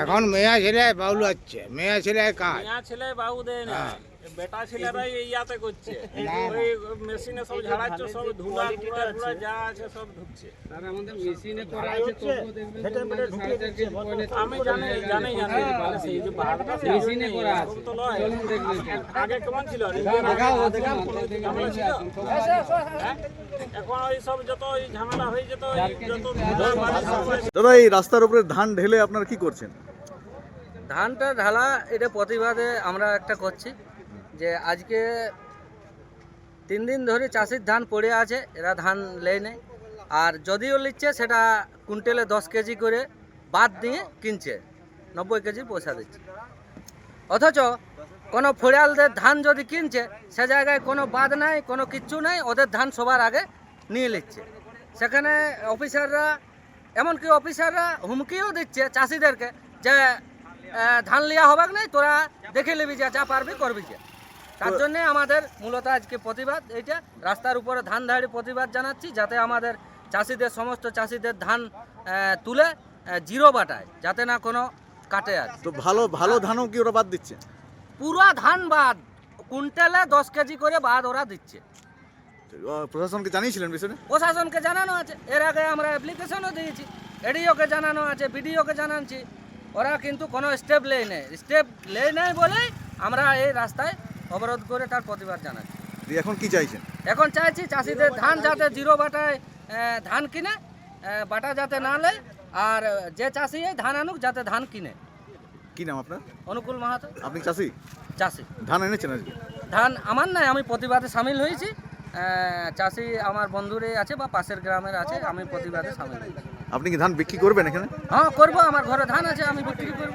এখন মেয়া ছেলে বাউল হচ্ছে মেয়া ছেলে কাজ। মেয়া ছেলে বাবু দেয় না। বেটা ছেলেরাই এই ইয়াতে করছে। ওই মেশিনে সব ঝাড়াচ্ছে সব ধুলা যা আছে সব ঢুকছে। আমি জানি জানি জানি মানে সেই যে বাহারটা মেশিনে করা আছে। তো নয় আগে কেমন ছিল? ছিল? হ্যাঁ? এখন ওই সব যত ওই ঝামেলা হয়ে যেত যত। দাদা এই রাস্তার উপরে ধান ঢেলে আপনারা কি করছেন? ধানটা ঢালা এটা প্রতিবাদে আমরা একটা করছি। যে আজকে তিন দিন ধরে চাষির ধান পড়ে আছে, এরা ধান লেয় নেই। আর যদিও নিচ্ছে সেটা কুইন্টালে দশ কেজি করে বাদ দিয়ে কিনছে, নব্বই কেজি পয়সা দিচ্ছে। অথচ কোনো ফড়িয়ালদের ধান যদি কিনছে, সে জায়গায় কোনো বাদ নাই, কোনো কিচ্ছু নাই, ওদের ধান সবার আগে নিয়ে নিচ্ছে। সেখানে অফিসাররা, এমনকি অফিসাররা হুমকিও দিচ্ছে চাষিদেরকে যে ধান লিয়া হবে নাই, তোরা দেখে নিবি যা যা পারবি করবি যা। তার জন্যে আমাদের মূলত আজকে প্রতিবাদ এইটা রাস্তার উপরে ধান ধাড়ি প্রতিবাদ জানাচ্ছি যাতে আমাদের চাষিদের সমস্ত চাষিদের ধান তুলে জিরো বাটায় যাতে না কোনো কাটে আর। তো ভালো ভালো ধানও কি ওরা বাদ দিচ্ছে? পুরা ধান বাদ কুইন্টালে দশ কেজি করে বাদ ওরা দিচ্ছে। প্রশাসনকে জানিয়েছিলেন বিষয়ে প্রশাসনকে জানানো আছে এর আগে আমরা অ্যাপ্লিকেশনও দিয়েছি এডিওকে জানানো আছে বিডিওকে জানাচ্ছি ওরা কিন্তু কোনো স্টেপ লেই নেই। স্টেপ লেই নেই বলেই আমরা এই রাস্তায় অবরোধ করে তার প্রতিবাদ জানাচ্ছি। দিয়ে এখন কি চাইছেন? এখন চাইছি চাষিদের ধান যাতে জিরো বাটায় ধান কিনে বাটা যাতে না নেয় আর যে চাষি ধান আনুক যাতে ধান কিনে। কি নাম আপনার? অনুকূল মাহাতো। আপনি চাষি? চাষি। ধান এনেছেন আজকে? ধান আমার নাই আমি প্রতিবাদে সামিল হয়েছি। চাষি আমার বন্ধুরে আছে বা পাশের গ্রামের আছে আমি প্রতিবাদে সামিল হয়েছি। আপনি কি ধান বিক্রি করবেন এখানে? হ্যাঁ করব আমার ঘরে ধান আছে আমি বিক্রি করব।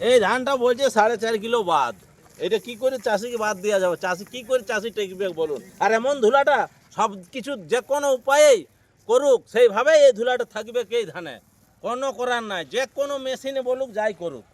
এই ধানটা বলছে সাড়ে চার কিলো বাদ। এটা কি করে চাষিকে বাদ দেওয়া যাবে? চাষি কি করে চাষি টেকবে বলুন? আর এমন ধুলাটা সব কিছু যে কোনো উপায়েই করুক সেইভাবেই এই ধুলাটা থাকবে কে ধানে? কোনো করার নাই যে কোনো মেশিনে বলুক যাই করুক।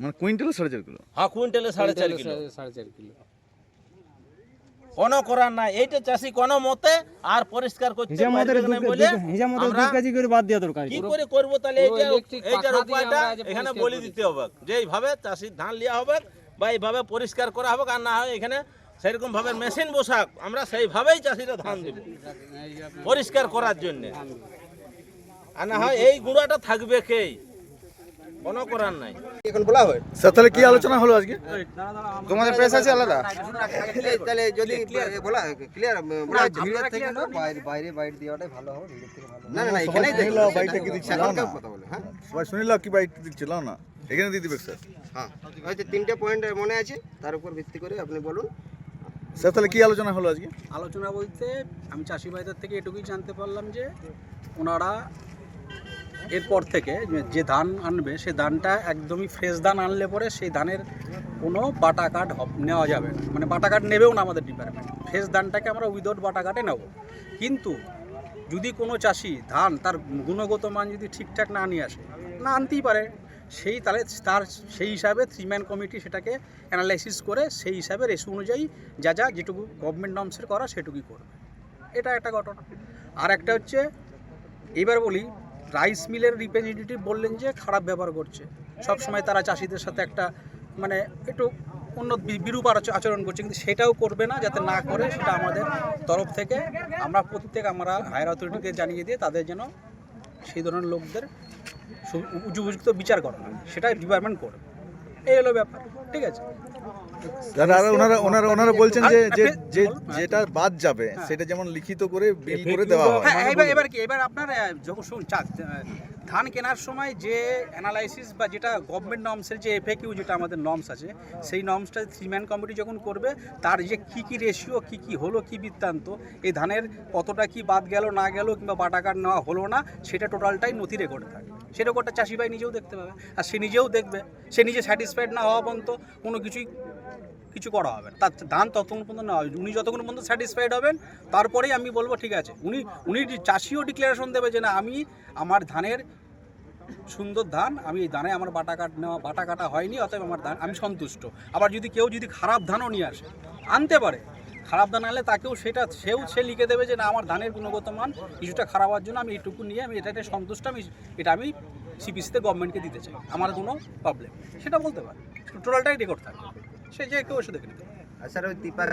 মানে কুইন্টাল সাড়ে চার কিলো? হ্যাঁ কুইন্টালে সাড়ে চার কিলো। সাড়ে চার কিলো। কোনো করার নাই এইটা চাষি কোনো মতে আর পরিষ্কার করতে বলে আমরা বাদ দেওয়া দরকার। কি করে করব তাহলে? এইটা এইটার উপায়টা এখানে বলে দিতে হবে। যে এইভাবে চাষির ধান লিয়া হবে বা এইভাবে পরিষ্কার করা হবে আর না হয় এখানে সেরকম ভাবে মেশিন বসাক আমরা সেইভাবেই চাষিরা ধান দেব। পরিষ্কার করার জন্য। আর না হয় এই গুঁড়াটা থাকবে কে কোনো করার নাই। স্যার তাহলে কি আলোচনা হলো আজকে? তোমাদের প্রেস আছে আলাদা? তাহলে যদি বলা ক্লিয়ার বলা হচ্ছে ভিড়ের থেকে না বাইরে বাইরে বাইরে দেওয়াটাই ভালো হবে ভিড়ের থেকে ভালো না না না এখানেই দেখো বাইটটা কি দিচ্ছে না হ্যাঁ? সবাই শুনিল কি বাইট দিচ্ছে না। এখানে দিয়ে দিবে স্যার। হ্যাঁ হয়তো তিনটে পয়েন্ট মনে আছে তার উপর ভিত্তি করে আপনি বলুন। স্যার, তাহলে কি আলোচনা হলো আজকে? আলোচনা বলতে আমি চাষি ভাইদের থেকে এটুকুই জানতে পারলাম যে ওনারা এরপর থেকে যে- ধান আনবে, সে ধানটা একদমই ফ্রেশ ধান আনলে পরে সেই ধানের কোনো বাটা কার্ড নেওয়া যাবে না। মানে বাটা কার্ড নেবেও না আমাদের ডিপার্টমেন্ট ফ্রেশ ধানটাকে আমরা উইদাউট বাটা কার্ডে নেব। কিন্তু যদি কোনো চাষি ধান তার গুণগত মান যদি ঠিকঠাক না নিয়ে আসে, না আনতেই পারে। সেই তাহলে তার সেই হিসাবে থ্রি ম্যান কমিটি সেটাকে অ্যানালাইসিস করে সেই হিসাবে রেসু অনুযায়ী যা যা যেটুকু গভর্নমেন্ট নর্মসের করা সেটুকুই করবে। এটা একটা ঘটনা। আর একটা হচ্ছে, এবার বলি রাইস মিলের রিপ্রেজেন্টেটিভ বললেন যে খারাপ ব্যবহার করছে। সব সময় তারা চাষিদের সাথে একটা মানে একটু অন্য বিরূপ আচ- আচরণ করছে, কিন্তু সেটাও করবে না, যাতে না করে, সেটা আমাদের তরফ থেকে আমরা প্রত্যেক আমরা হায়ার অথরিটিকে জানিয়ে দিয়ে তাদের যেন সেই ধরনের লোকদের উপযুক্ত বিচার করা হয় সেটা ডিপার্টমেন্ট করবে এই হলো ব্যাপার ঠিক আছে? দাদা ওনারা ওনারা ওনারা বলছেন যে। যেটা বাদ যাবে হ্যাঁ। সেটা যেমন লিখিত করে বিল করে দেওয়া হয়। হ্যাঁ এবার এবার কি এবার আপনার যখন শুন ধান কেনার সময় যে অ্যানালাইসিস বা যেটা গভর্নমেন্ট নর্মসের যে এফএকিউ যেটা আমাদের নর্মস আছে সেই নর্মসটা থ্রি ম্যান কমিটি যখন করবে তার যে কি কি রেশিও কি কি হলো কি বৃত্তান্ত এই ধানের কতটা কি বাদ গেল না গেল কিংবা বাটাকার নেওয়া হলো না সেটা টোটালটাই নথি রেকর্ডে থাকে সে একটা চাষি ভাই নিজেও দেখতে পাবে। আর সে নিজেও দেখবে। সে নিজে স্যাটিসফাইড না হওয়া পর্যন্ত কোনো কিছুই কিছু করা হবে তার ধান ততক্ষণ পর্যন্ত না উনি যতক্ষণ পর্যন্ত স্যাটিসফাইড হবেন, তারপরেই আমি বলব, ঠিক আছে। উনি উনি চাষিও ডিক্লারেশন দেবে যে না, আমি আমার ধানের সুন্দর ধান, আমি এই ধানে আমার বাটা কাট, নেওয়া, বাটা কাটা হয়নি, অতএব আমার ধান, আমি সন্তুষ্ট। আবার যদি কেউ যদি খারাপ ধানও নিয়ে আসে, আনতে পারে। খারাপ ধান আনলে তাকেও সেটা, সেও সে লিখে দেবে যে না, আমার ধানের গুণগত মান কিছুটা খারাপ হওয়ার জন্য আমি এইটুকু নিয়ে আমি এটা একটা সন্তুষ্ট, আমি এটা আমি সিপিসিতে গভর্নমেন্টকে দিতে চাই। আমার কোনো প্রবলেম সেটা বলতে পারে। টোটালটাই রেকর্ড থাকে সে যে কেউ এসে দেখে নিতে পারে।